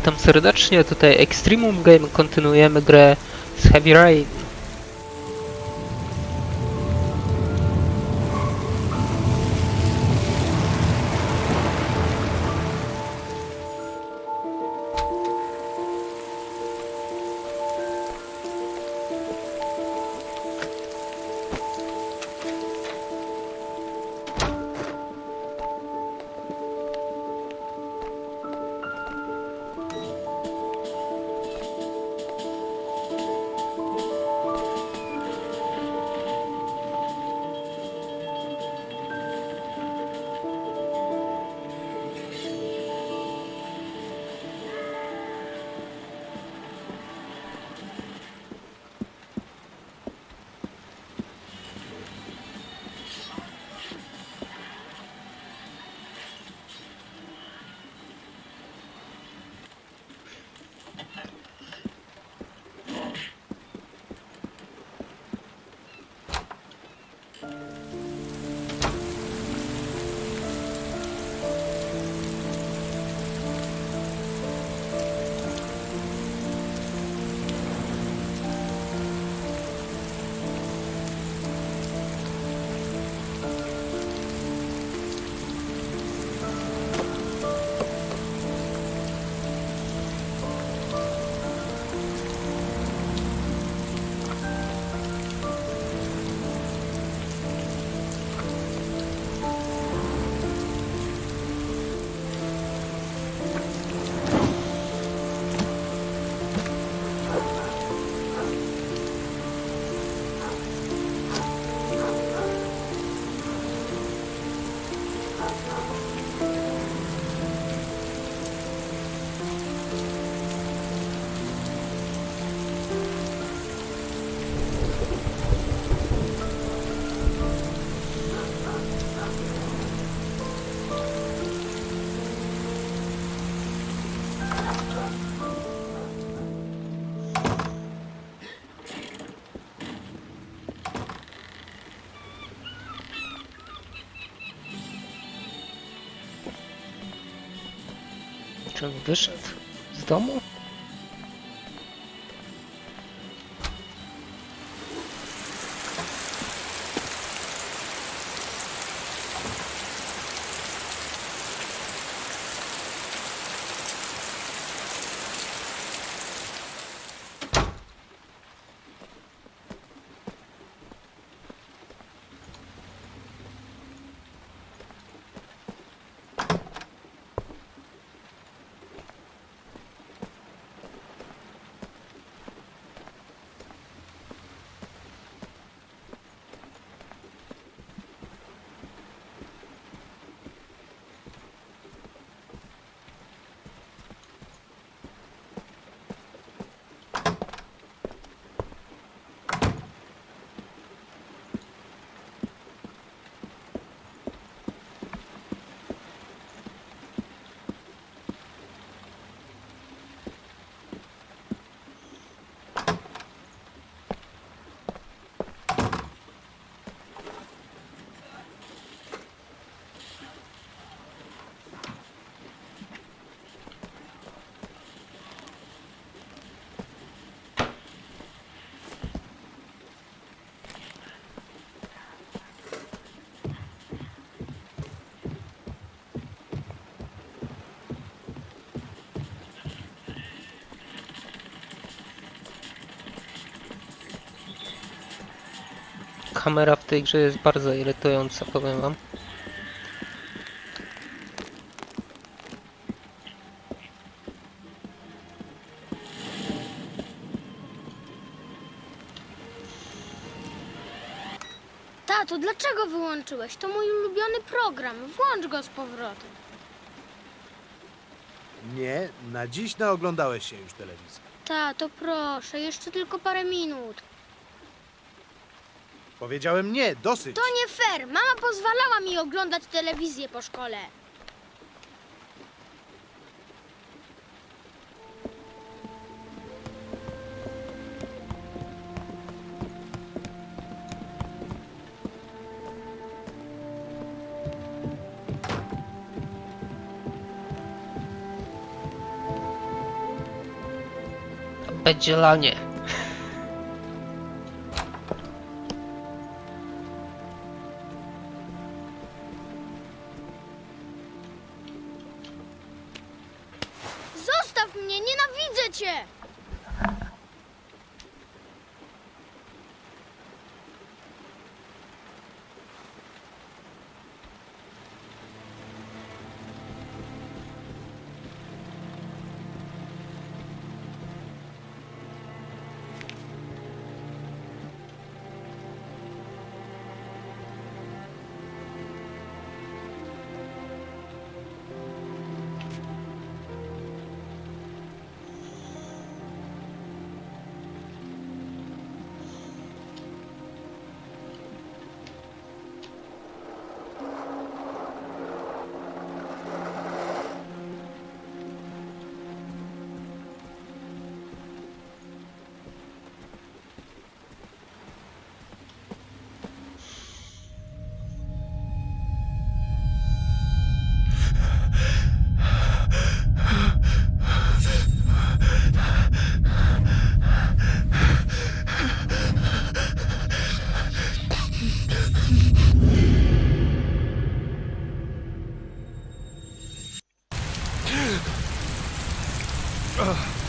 Witam serdecznie, tutaj Extremum Game, kontynuujemy grę z Heavy Rain. Czy on wyszedł z domu? Kamera w tej grze jest bardzo irytująca, powiem wam. Tato, dlaczego wyłączyłeś? To mój ulubiony program. Włącz go z powrotem. Nie, na dziś naoglądałeś się już telewizji. Tato, proszę, jeszcze tylko parę minut. Powiedziałem nie, dosyć. To nie fair. Mama pozwalała mi oglądać telewizję po szkole. będzie lanie. Nienawidzę cię! Ugh.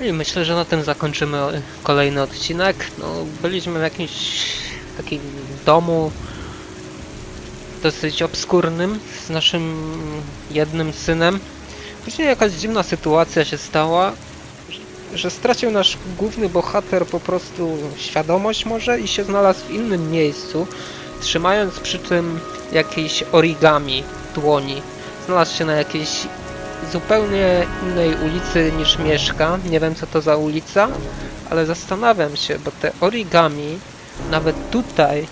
I myślę, że na tym zakończymy o- kolejny odcinek. No, byliśmy w jakimś takim domu dosyć obskurnym z naszym jednym synem. Później jakaś dziwna sytuacja się stała, że- stracił nasz główny bohater po prostu świadomość może i się znalazł w innym miejscu, trzymając przy tym jakieś origami dłoni. Znalazł się na jakiejś zupełnie innej ulicy niż mieszka. Nie wiem co to za ulica, ale zastanawiam się, bo te origami, nawet tutaj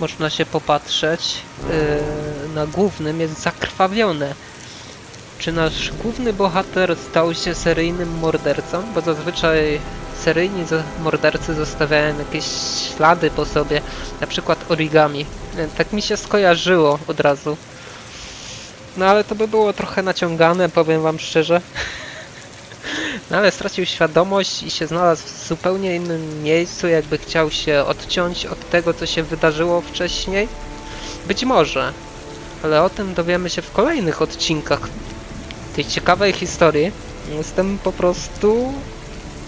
można się popatrzeć, yy, na głównym jest zakrwawione. Czy nasz główny bohater stał się seryjnym mordercą? Bo zazwyczaj seryjni mordercy zostawiają jakieś ślady po sobie, na przykład origami. Yy, Tak mi się skojarzyło od razu. No ale to by było trochę naciągane, powiem wam szczerze. No ale stracił świadomość i się znalazł w zupełnie innym miejscu, jakby chciał się odciąć od tego, co się wydarzyło wcześniej. Być może, ale o tym dowiemy się w kolejnych odcinkach tej ciekawej historii. Jestem po prostu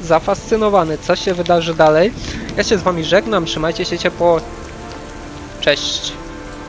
zafascynowany, co się wydarzy dalej. Ja się z wami żegnam, trzymajcie się ciepło. Cześć.